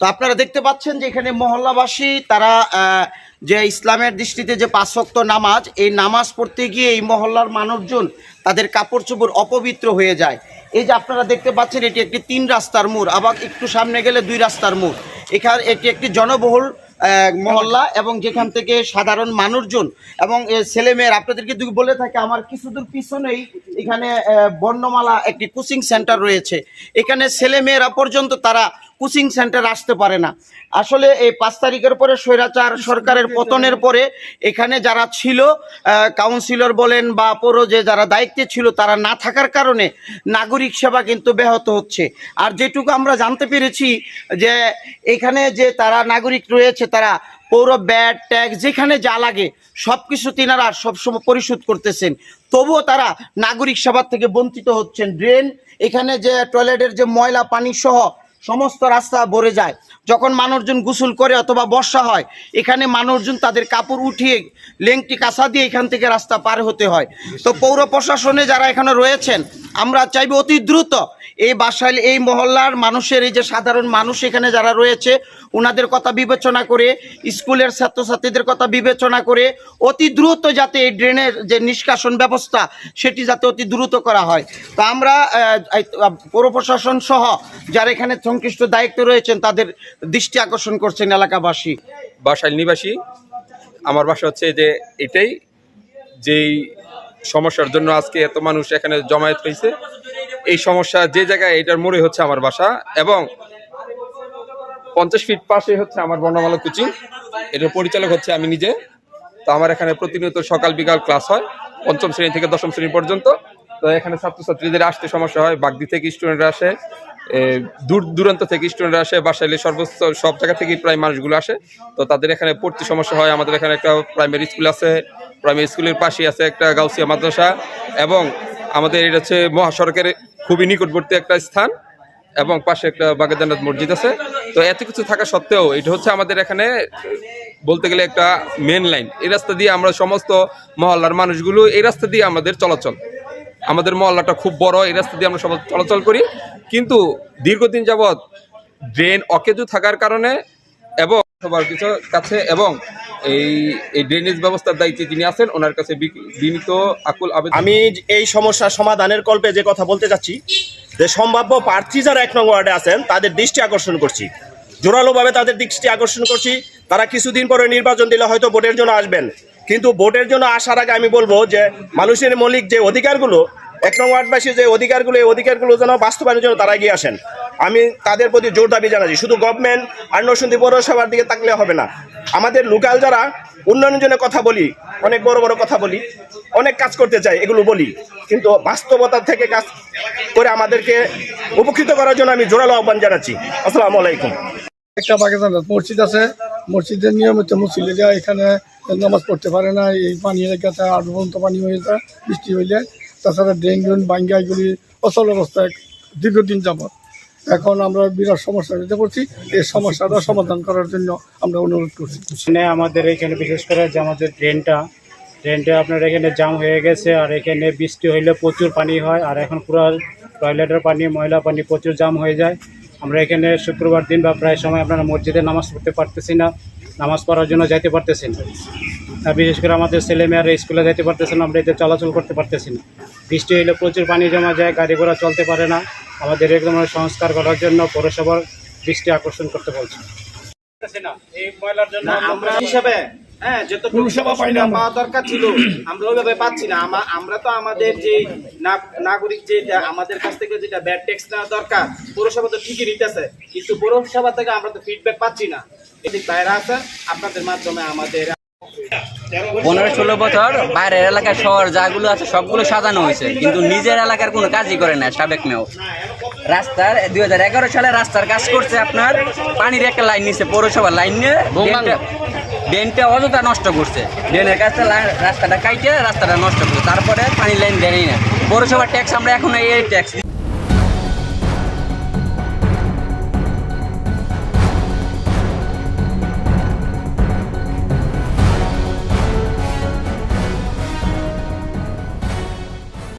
তো আপনারা দেখতে পাচ্ছেন যে এখানে মহল্লাবাসী, তারা যে ইসলামের দৃষ্টিতে যে পাঁচক্ত নামাজ, এই নামাজ পড়তে গিয়ে এই মহল্লার মানুষজন তাদের কাপড় চোপড় অপবিত্র হয়ে যায়। এই যে আপনারা দেখতে পাচ্ছেন, এটি একটি তিন রাস্তার মোড়, আবার একটু সামনে গেলে দুই রাস্তার মোড়। এখানে এটি একটি জনবহুল মহল্লা এবং যেখান থেকে সাধারণ মানুষজন এবং ছেলেমেয়ের, আপনাদেরকে যদি বলে থাকে, আমার কিছু দূর পিছনেই এখানে বর্ণমালা একটি কোচিং সেন্টার রয়েছে। এখানে ছেলেমেয়েরা পর্যন্ত তারা কোচিং সেন্টার আসতে পারে না। আসলে এই পাঁচ তারিখের পরে স্বৈরাচার সরকারের পতনের পরে এখানে যারা ছিল কাউন্সিলর বলেন বা পৌর যে যারা দায়িত্বে ছিল তারা না থাকার কারণে নাগরিক সেবা কিন্তু ব্যাহত হচ্ছে। আর যেটুকু আমরা জানতে পেরেছি যে এখানে যে তারা নাগরিক রয়েছে তারা পৌর ব্যাট ট্যাক্স যেখানে যা লাগে সব কিছু তিনারা সবসময় পরিশোধ করতেছেন। তবুও তারা নাগরিক সেবার থেকে বঞ্চিত হচ্ছেন। ড্রেন এখানে যে টয়লেটের যে ময়লা পানি সহ সমস্ত রাস্তা ভরে যায়। যখন মানুষজন গোসল করে অথবা বর্ষা হয়, এখানে মানুষজন তাদের কাপড় উঠিয়ে লেংটি কাঁচা দিয়ে এখান থেকে রাস্তা পার হতে হয়। তো পৌর প্রশাসনে যারা এখানে রয়েছেন, আমরা চাইব অতি দ্রুত এই বাসায় এই মহল্লার মানুষের, এই যে সাধারণ মানুষ এখানে যারা রয়েছে ওনাদের কথা বিবেচনা করে, স্কুলের ছাত্রছাত্রীদের কথা বিবেচনা করে অতি দ্রুত যাতে এই ড্রেনের যে নিষ্কাশন ব্যবস্থা, সেটি যাতে অতি দ্রুত করা হয়। তো আমরা পৌর প্রশাসন সহ যারা এখানে সংশ্লিষ্ট দায়িত্ব রয়েছেন, তাদের দৃষ্টি আকর্ষণ করছেন এলাকাবাসী। বাসাইল নিবাসী, আমার বাসা হচ্ছে যে এটাই, যেই সমস্যার জন্য আজকে এত মানুষ এখানে জমায়েত হয়েছে, এই সমস্যা যে জায়গায় এটার মোড়ে হচ্ছে আমার বাসা এবং পঞ্চাশ ফিট পাশে হচ্ছে আমার বর্ণমালা কোচিং, এটার পরিচালক হচ্ছে আমি নিজে। তো আমার এখানে প্রতিনিয়ত সকাল বিকাল ক্লাস হয়, পঞ্চম শ্রেণি থেকে দশম শ্রেণি পর্যন্ত। তো এখানে ছাত্রছাত্রীদের আসতে সমস্যা হয়, বাগদি থেকে স্টুডেন্টরা আসে দূর, দূরান্ত থেকে স্টুডেন্টরা আসে বাসাইলে সর্বোচ্চ সব জায়গা থেকে প্রায় মানুষগুলো আসে। তো তাদের এখানে পড়তে সমস্যা হয়, আমাদের এখানে একটা প্রাইমারি স্কুল আছে প্রাইমারি স্কুলের পাশেই আছে একটা গাউসিয়া মাদ্রাসা এবং আমাদের এটা হচ্ছে মহাসড়কের খুবই নিকটবর্তী একটা স্থান এবং পাশে একটা বাগেদানাথ মসজিদ আছে। তো এত কিছু থাকা সত্ত্বেও এটা হচ্ছে আমাদের এখানে বলতে গেলে একটা মেন লাইন এই রাস্তা দিয়ে আমরা সমস্ত মহল্লার মানুষগুলো এই রাস্তা দিয়ে আমাদের চলাচল। আমাদের মহল্লাটা খুব বড়, এই রাস্তা দিয়ে আমরা সবাই চলাচল করি। কিন্তু দীর্ঘদিন যাবৎ ড্রেন অকেজু থাকার কারণে এবং সবার কিছু কাছে এবং এই এই ড্রেনেজ ব্যবস্থার দায়িত্বে যিনি আছেন, ওনার কাছে বিনীত আকুল আবেদন। আমি এই সমস্যার সমাধানের কল্পে যে কথা বলতে চাচ্ছি যে সম্ভাব্য প্রার্থী যারা এক নং ওয়ার্ডে আছেন, তাদের দৃষ্টি আকর্ষণ করছি। জোরালোভাবে তাদের দৃষ্টি আকর্ষণ করছি। তারা কিছুদিন পরে নির্বাচন দিলে হয়তো ভোটের জন্য আসবেন। কিন্তু ভোটের জন্য আসার আগে আমি বলব যে মানুষের মৌলিক যে অধিকারগুলো, এক নং ওয়ার্ডবাসী যে অধিকারগুলো, এই অধিকারগুলো যেন বাস্তবায়নের জন্য তারা এগিয়ে আসেন। আমি তাদের প্রতি জোর দাবি জানাচ্ছি। শুধু গভর্নমেন্ট আর নরসিংদী পৌরসভার দিকে তাকলে হবে না। আমাদের লোকাল যারা উন্নয়নের জন্য কথা বলি, অনেক বড় বড় কথা বলি, অনেক কাজ করতে চাই, এগুলো বলি। কিন্তু বাস্তবতা থেকে কাজ করে আমাদেরকে উপকৃত করার জন্য আমি জোরালো আহ্বান জানাচ্ছি। আসসালামু আলাইকুম। একটা পাকিস্তান মসজিদ আছে। মসজিদের নিয়মিত মুসলিরা এখানে নামাজ পড়তে পারে না, এই পানি এলাকাতে আডবন্ত পানি হয়ে যায়, বৃষ্টি হইলে তাছাড়া ড্রেন বাঙ্গা এগুলি অচল অবস্থায় দীর্ঘদিন যাবৎ। এখন আমরা বিরাট সমস্যা হতে পড়ছি, এই সমস্যাটা সমাধান করার জন্য আমরা অনুরোধ করছি। এখানে আমাদের এখানে বিশেষ করে যে আমাদের ড্রেনটা ড্রেনটা আপনার এখানে জাম হয়ে গেছে, আর এখানে বৃষ্টি হইলে প্রচুর পানি হয়, আর এখন পুরো টয়লেটের পানি, ময়লা পানি প্রচুর জাম হয়ে যায়। আমরা এখানে শুক্রবার দিন বা প্রায় সময় আপনারা মসজিদে নামাজ পড়তে পারতেছি না নামাজ পড়ার জন্য যাইতে পারতেছি না। বিশেষ করে আমাদের ছেলেমেয়েরা স্কুলে যাইতে পারতেছে না আমরা এতে চলাচল করতে পারতেছি না। বৃষ্টি হইলে প্রচুর পানি জমা যায় গাড়ি ঘোড়া চলতে পারে না। আমাদের এরকম সংস্কার করার জন্য পৌরসভার দৃষ্টি আকর্ষণ করতে বলছে। না এই ময়লার জন্য আমরা হিসাবে হ্যাঁ যতটুকু পাওয়া দরকার ছিল আমরা ওইভাবে পাচ্ছি না। আমরা তো আমাদের যে না- নাগরিক যে আমাদের কাছ থেকে যেটা ব্যাড ট্যাক্স নেওয়া দরকার পৌরসভা তো ঠিকই নিতেছে কিন্তু পৌরসভা থেকে আমরা তো ফিডব্যাক পাচ্ছি না। এদিক বাইরে আছে আপনাদের মাধ্যমে আমাদের পনেরো ষোলো বছর বাইরের এলাকায় শহর যাগুলো আছে সবগুলো সাজানো হয়েছে কিন্তু নিজের এলাকার কোনো কাজই করে না সাবেক মেয়েও রাস্তার দুই হাজার এগারো সালে রাস্তার কাজ করছে আপনার পানির একটা লাইন নিচ্ছে পৌরসভার লাইন নিয়ে ড্রেনটা- অযথা নষ্ট করছে। ড্রেনের কাছে রাস্তাটা কাইটে, রাস্তাটা নষ্ট করছে। তারপরে পানির লাইন দেয় না পৌরসভার ট্যাক্স আমরা এখন এই ট্যাক্স